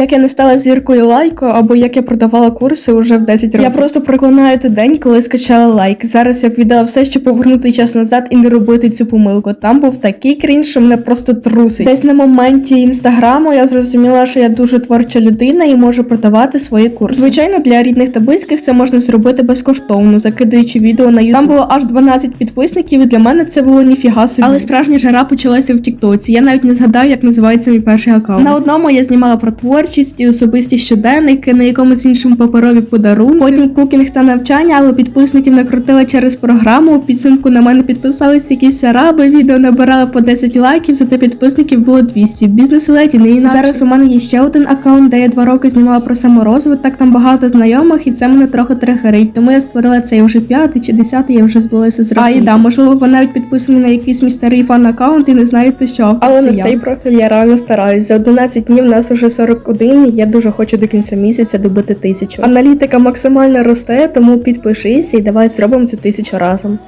Як я не стала зіркою лайку, або як я продавала курси уже в 10 років. Я просто проклинаю той день, коли скачала лайк. Зараз я б віддала все, щоб повернути час назад і не робити цю помилку. Там був такий крінж, що мене просто трусить. Десь на моменті інстаграму я зрозуміла, що я дуже творча людина і можу продавати свої курси. Звичайно, для рідних та близьких це можна зробити безкоштовно, закидуючи відео на YouTube. Там було аж 12 підписників, і для мене це було ніфіга собі. Але справжня жара почалася в Тіктоці. Я навіть не згадаю, як називається мій перший аккаунт. На одному я знімала про творчість і особисті щоденники, на якомусь іншому паперові подарунки. Потім кукінг та навчання, але підписників накрутила через програму. У підсумку на мене підписались якісь араби. Відео набирали по 10 лайків, зате підписників було 200. Бізнес леді не інакше. Зараз у мене є ще один аккаунт, де я два роки знімала про саморозвиток. Там багато знайомих, і це мене трохи тригерить. Тому я створила цей вже п'ятий чи десятий, я вже збилася з рахунку. Да, можливо, ви навіть підписані на якийсь мій старий фан аккаунт і не знаєте, що автор Але це на я. цей профіль я реально стараюсь. За 11 днів нас уже 41, і я дуже хочу до кінця місяця добити тисячу. Аналітика максимально росте, тому підпишись і давай зробимо цю тисячу разом.